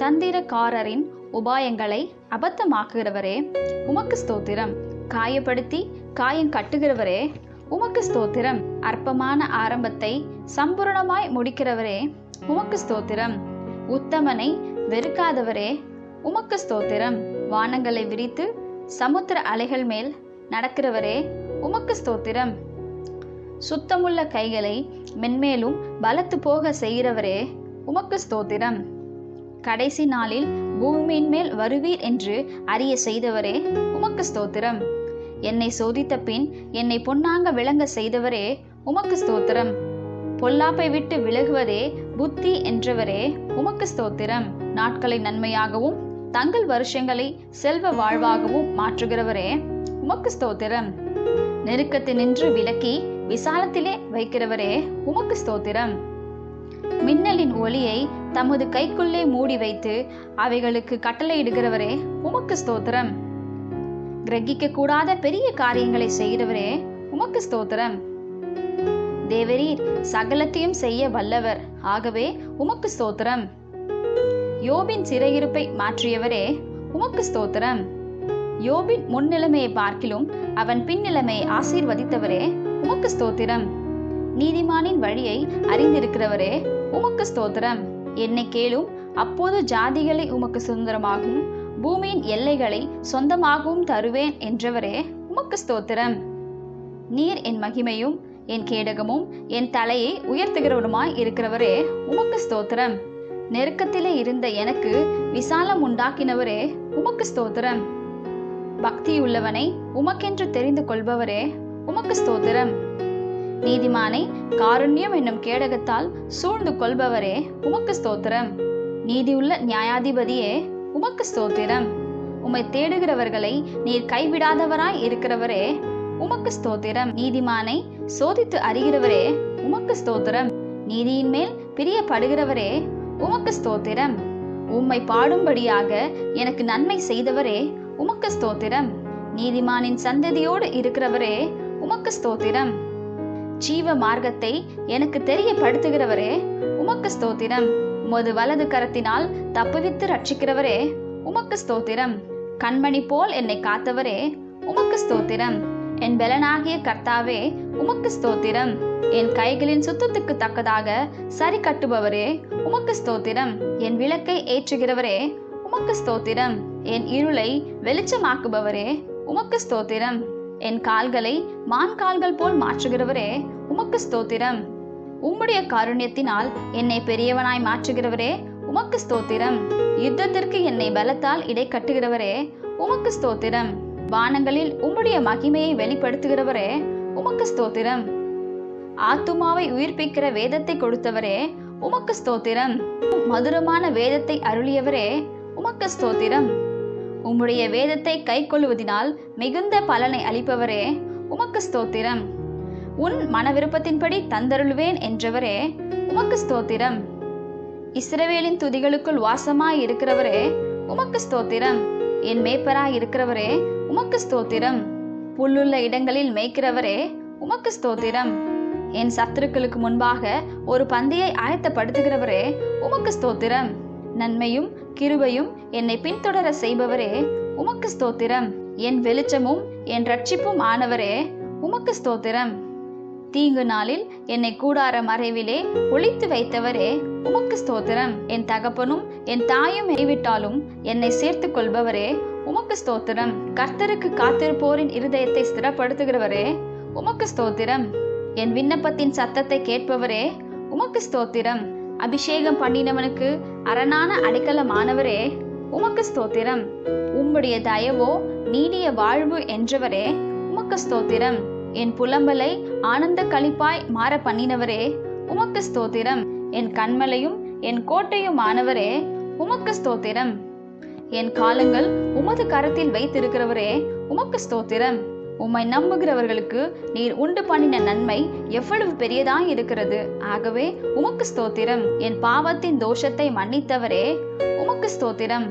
தந்திரக்காரரின் உபாயங்களை அபத்தமாக்குகிறவரே உமக்கு ஸ்தோத்திரம். காயப்படுத்தி காயம் கட்டுகிறவரே உமக்கு ஸ்தோத்திரம். அற்பமான ஆரம்பத்தை சம்பூரணமாய் முடிக்கிறவரே உமக்கு ஸ்தோத்திரம். உத்தமனை வெறுக்காதவரே உமக்கு ஸ்தோத்திரம். வானங்களை விரித்து சமுத்திர அலைகள் மேல் நடக்கிறவரே உமக்கு ஸ்தோத்திரம். சுத்தமுள்ள கைகளை மென்மேலும் பலத்து போக செய்கிறவரே உமக்கு ஸ்தோத்திரம். கடைசி நாளில் பூமியின் மேல் வருவீர் என்று அறிய செய்தவரே உமக்கு ஸ்தோத்திரம். என்னை சோதித்த பின் என்னை பொன்னாங்க விளங்க செய்தவரே உமக்கு ஸ்தோத்திரம். பொல்லாப்பை விட்டு விலகுவதே புத்தி என்றவரே உமக்கு ஸ்தோத்திரம். நாட்களை நன்மையாகவும் தங்கள் வருஷங்களை செல்வ வாழ்வாகவும் மாற்றுகிறவரே உமக்கு ஸ்தோத்திரம். நெருக்கத்தினின்று விலக்கி விசாலத்திலே வைக்கிறவரே உமக்கு ஸ்தோத்திரம். மின்னலின் ஒளியை தமது கைக்குள்ளே மூடி வைத்து அவைகளுக்கு கட்டளையிடுகிறவரே உமக்கு ஸ்தோத்திரம். கிரகிக்க கூடாத பெரிய காரியங்களை செய்கிறவரே உமக்கு ஸ்தோத்திரம். தேவரீர் சகலத்தையும் செய்ய வல்லவர் ஆகவே உமக்கு ஸ்தோத்திரம். யோபின் சிறையிருப்பை மாற்றியவரே உமக்கு ஸ்தோத்திரம். யோபின் முன்னிலைமையை பார்க்கிலும் அவன் பின்னிலைமையை ஆசீர்வதித்தவரே உமக்கு ஸ்தோத்திரம். நீதிமானின் வழியை அறிந்திருக்கிறவரே உமக்கு ஸ்தோத்திரம். என்னை கேளும் அப்போது ஜாதிகளை உமக்கு சுதந்திரமாகவும் பூமியின் எல்லைகளை சொந்தமாகவும் தருவேன் என்றவரே உமக்கு ஸ்தோத்திரம். நீர் என் மகிமையும் என் கேடகமும் என் தலையை உயர்த்துகிறவருமாய் இருக்கிறவரே உமக்கு ஸ்தோத்திரம். நெருக்கத்திலே இருந்த எனக்கு விசாலம் உண்டாக்கினவரே உமக்கு ஸ்தோத்திரம். பக்தியுள்ளவனை உமக்கென்று தெரிந்து கொள்பவரே உமக்கு ஸ்தோத்திரம். நீதிமானை காருண்யம் என்னும் கேடகத்தால் சூழ்ந்து கொள்பவரே உமக்கு ஸ்தோத்திரம். நீதியுள்ள நியாயாதிபதியே உமக்கு ஸ்தோத்திரம். உம்மை தேடுகிறவர்களை நீர் கைவிடாதவராய் இருக்கிறவரே உமக்கு ஸ்தோத்திரம். நீதிமானை சோதித்து அறிகிறவரே உமக்கு ஸ்தோத்திரம். நீதியின் மேல் பிரியப்படுகிறவரே உமக்கு ஸ்தோத்திரம். உம்மை பாடும்படியாக எனக்கு நன்மை செய்தவரே உமக்கு ஸ்தோத்திரம். நீதிமானின் சந்ததியோடு இருக்கிறவரே உமக்கு ஸ்தோத்திரம். ஜீவ மார்க்கத்தை எனக்கு தெரியப்படுத்துகிறவரே உமக்கு ஸ்தோத்திரம். உமது வலது கரத்தினால் தப்புவித்து ரட்சிக்கிறவரே உமக்கு ஸ்தோத்திரம். கண்மணி போல் என்னை காத்தவரே உமக்கு ஸ்தோத்திரம். என் பலனாகிய கர்த்தாவே உமக்கு ஸ்தோத்திரம். என் கைகளின் சுத்தத்துக்கு தக்கதாக சரி கட்டுபவரே உமக்கு ஸ்தோத்திரம். என் விளக்கை ஏற்றுகிறவரே உமக்கு ஸ்தோத்திரம். என் இருளை வெளிச்சமாக்குபவரே உமக்கு ஸ்தோத்திரம். என் கால்களை மான் கால்கள் போல் மாற்றுகிறவரே உமக்கு ஸ்தோத்திரம். உம்முடைய காருண்யத்தினால் என்னை பெரியவனாய் மாற்றுகிறவரே உமக்கு ஸ்தோத்திரம். யுத்தத்திற்கு என்னை பலத்தால் இடை கட்டுகிறவரே உமக்கு ஸ்தோத்திரம். வானங்களில் உம்முடைய மகிமையை வெளிப்படுத்துகிறவரே உமக்கு ஸ்தோத்திரம். ஆத்துமாவை உயிர்ப்பிக்கிற வேதத்தை கொடுத்தவரே உமக்கு ஸ்தோத்திரம். மதுரமான வேதத்தை அருளியவரே உமக்கு ஸ்தோத்திரம். உம்முடைய வேதத்தை கைக்கொள்ளுவதினால் மிகுந்த பலனை அளிப்பவரே உமக்கு ஸ்தோத்திரம். உன் மன விருப்பத்தின்படி தந்தருள்வேன் என்றவரே உமக்கு ஸ்தோத்திரம். இஸ்ரவேலின் துதிகளுக்குள் வாசமாய் இருக்கிறவரே உமக்கு ஸ்தோத்திரம். என் மேய்ப்பராய் இருக்கிறவரே உமக்கு ஸ்தோத்திரம். புல்லுள்ள இடங்களில் மேய்க்கிறவரே உமக்கு ஸ்தோத்திரம். என் சத்துருக்களுக்கு முன்பாக ஒரு பந்தியை ஆயத்தப்படுத்துகிறவரே உமக்கு ஸ்தோத்திரம். நன்மையும் கிருபையும் என்னை பின்தொடர செய்பவரே உமக்கு ஸ்தோத்திரம். என் வெளிச்சமும் என் ரட்சிப்பும் ஆனவரே உமக்கு ஸ்தோத்திரம். தீங்கு நாளில் என்னை கூடார மறைவிலே ஒழித்து வைத்தவரே உமக்கு ஸ்தோத்திரம். என் தகப்பனும் என் தாயும் கைவிட்டாலும் என்னை சேர்த்து கொள்பவரே உமக்கு ஸ்தோத்திரம். கர்த்தருக்கு காத்திருப்போரின் இருதயத்தை ஸ்திரப்படுத்துகிறவரே உமக்கு ஸ்தோத்திரம். என் விண்ணப்பத்தின் சத்தத்தை கேட்பவரே உமக்கு ஸ்தோத்திரம். அபிஷேகம் பண்ணினவனுக்கு அரணான அடைக்கலமானவரே உமக்கு ஸ்தோத்திரம். உம்முடைய தயவோ நீடிய வாழ்வு என்றவரே உமக்கு ஸ்தோத்திரம். என் புலம்பலை ஆனந்த களிப்பாய் மாற பண்ணினவரே உமக்கு ஸ்தோத்திரம். என் கண்மலையும் என் கோட்டையும் ஆனவரே உமக்கு ஸ்தோத்திரம். என் காலங்கள் உமது கரத்தில் வைத்திருக்கிறவரே உமக்கு ஸ்தோத்திரம். உம்மை நம்புகிறவர்களுக்கு நீர் உண்டு பண்ணின நன்மை எவ்வளவு பெரியதாய் இருக்கிறது. ஆகவே உமக்கு ஸ்தோத்திரம். என் பாவத்தின் தோஷத்தை மன்னித்தவரே உமக்கு ஸ்தோத்திரம்.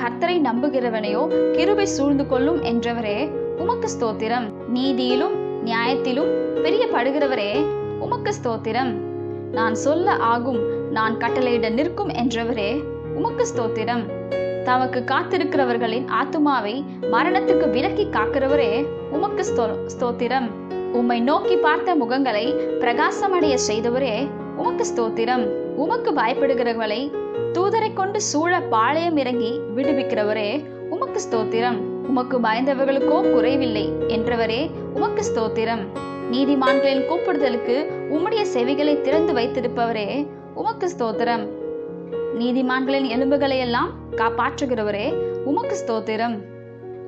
கர்த்தரை நம்புகிறவனையோ கிருபை சூழ்ந்து கொள்ளும் என்றவரே உமக்கு ஸ்தோத்திரம். நீதியிலும் நியாயத்திலும் பிரியப்படுகிறவரே உமக்கு ஸ்தோத்திரம். நான் சொல்ல ஆகும் நான் கட்டளையிட நிற்கும் என்றவரே உமக்கு ஸ்தோத்திரம். தமக்கு காத்திருக்கிறவர்களின் ஆத்துமாவை மரணத்துக்கு விலக்கி காக்கிறவரே உமக்கு ஸ்தோ ஸ்தோத்திரம். உம்மை நோக்கி பார்த்த முகங்களை பிரகாசமடைய செய்தவரே உமக்கு ஸ்தோத்திரம். உமக்கு பயப்படுகிறவர்களை தூதரை கொண்டு சூழ பாளையம் இறங்கி விடுவிக்கிறவரே உமக்கு ஸ்தோத்திரம். உமக்கு பயந்தவர்களுக்கோ குறைவில்லை என்றவரே உமக்கு ஸ்தோத்திரம். நீதிமான்களின் கூப்பிடுதலுக்கு உம்முடைய செவிகளை திறந்து வைத்திருப்பவரே உமக்கு ஸ்தோத்திரம். நீதிமான்களின் எலும்புகளை எல்லாம் காப்பாற்றுகிறவரே உமக்கு ஸ்தோத்திரம்.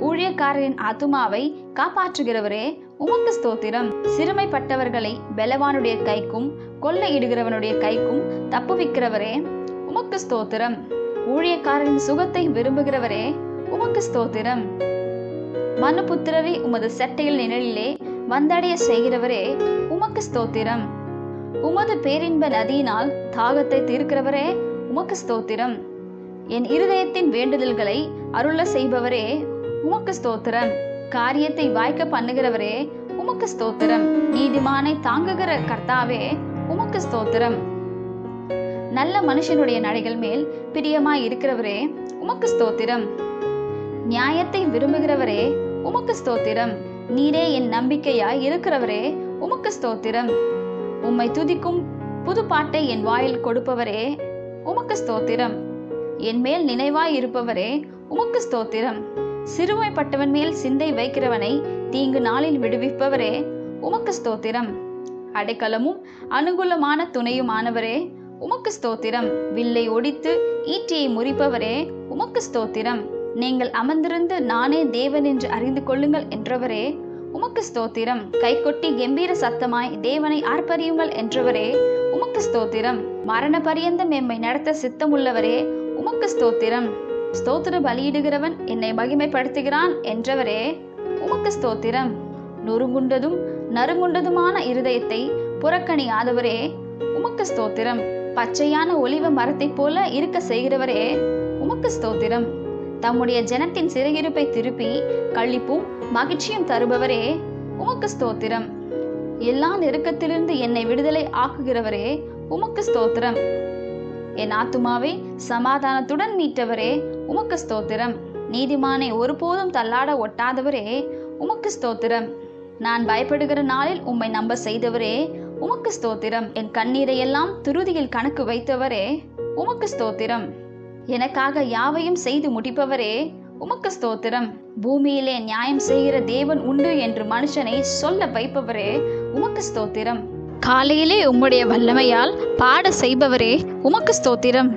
ஊழியக்காரரின் ஆத்துமாவை காப்பாற்றுகிறவரே உமக்கு ஸ்தோத்திரம். சிறுமைப்பட்டவர்களை பெலவானுடைய கைக்கும் கொள்ளையிடுகிறவனுடைய கைக்கும் தப்புவிக்கிறவரே உமக்கு ஸ்தோத்திரம். ஊழியக்காரரின் சுகத்தை விரும்புகிறவரே உமக்கு ஸ்தோத்திரம். மனுபுத்திரரை உமது செட்டையில் நிழலிலே வந்தடைய செய்கிறவரே உமக்கு ஸ்தோத்திரம். உமது பேரின்ப நதியினால் தாகத்தை தீர்க்கிறவரே உமக்கு ஸ்தோத்திரம். என் இருதயத்தின் வேண்டுதல்களை அருள செய்பவரே உமக்கு ஸ்தோத்திரம். காரியத்தை வாய்க்க பண்ணுகிறவரே உமக்கு ஸ்தோத்திரம். நீதிமானை தாங்குகிற கர்த்தாவே உமக்கு ஸ்தோத்திரம். நல்ல மனுஷனுடைய நடைகள் மேல் பிரியமாய் இருக்கிறவரே உமக்கு ஸ்தோத்திரம். நியாயத்தை விரும்புகிறவரே உமக்கு ஸ்தோத்திரம். நீரே என் நம்பிக்கையாய் இருக்கிறவரே உமக்கு ஸ்தோத்திரம். உம்மை துதிக்கும் புது பாட்டை என் வாயில் கொடுப்பவரே உமக்கு ஸ்தோத்திரம். என் மேல் நினைவாய் இருப்பவரே உமக்கு ஸ்தோத்திரம். சிறுமைப்பட்டவன் மேல் சிந்தை வைக்கிறவனை தீங்கு நாளில் விடுவிப்பவரே உமக்கு ஸ்தோத்திரம். அடைக்கலமும் அனுகூலமான துணையுமானவரே உமக்கு ஸ்தோத்திரம். வில்லை ஒடித்து ஈட்டியை முறிப்பவரே உமக்கு ஸ்தோத்திரம். நீங்கள் அமர்ந்திருந்து நானே தேவன் என்று அறிந்து கொள்ளுங்கள் என்றவரே உமக்கு ஸ்தோத்திரம். கைகொட்டி கம்பீர சத்தமாய் தேவனை ஆர்ப்பரியுங்கள் என்றவரே உமக்கு ஸ்தோத்திரம். மரண பரியந்தம் எம்மை நடத்த சித்தமுள்ளவரே உமக்கு ஸ்தோத்திரம். ஸ்தோத்திர பலியிடுகிறவன் என்னை மகிமைப்படுத்துகிறான் என்றவரே உமக்கு ஸ்தோத்திரம். நொறுங்குண்டதும் நறுங்குண்டதுமான இருதயத்தை புறக்கணியாதவரே உமக்கு ஸ்தோத்திரம். பச்சையான ஒளிவ மரத்தைப் போல இருக்க செய்கிறவரே உமக்கு ஸ்தோத்திரம். தம்முடைய ஜனத்தின் சிறையிருப்பை திருப்பி கழிப்பும் மகிழ்ச்சியும் தருபவரே உமக்கு ஸ்தோத்திரம். எல்லா நெருக்கத்திலிருந்து என்னை விடுதலை ஆக்குகிறவரே உமக்கு ஸ்தோத்திரம். என் ஆத்துமாவை சமாதானத்துடன் மீட்டவரே உமக்கு ஸ்தோத்திரம். நீதிமானை ஒருபோதும் தள்ளாட ஒட்டாதவரே உமக்கு ஸ்தோத்திரம். நான் பயப்படுகிற நாளில் உம்மை நம்ப செய்தவரே உமக்கு ஸ்தோத்திரம். என் கண்ணீரை எல்லாம் துருதியில் கணக்கு வைத்தவரே உமக்கு ஸ்தோத்திரம். எனக்காக யாவையும் செய்து முடிப்பவரே உமக்கு ஸ்தோத்திரம். பூமியிலே நியாயம் செய்கிற தேவன் உண்டு என்று மனுஷனை சொல்ல வைப்பவரே உமக்கு ஸ்தோத்திரம். காலையிலே உம்முடைய வல்லமையால் பாட செய்பவரே உமக்கு ஸ்தோத்திரம்.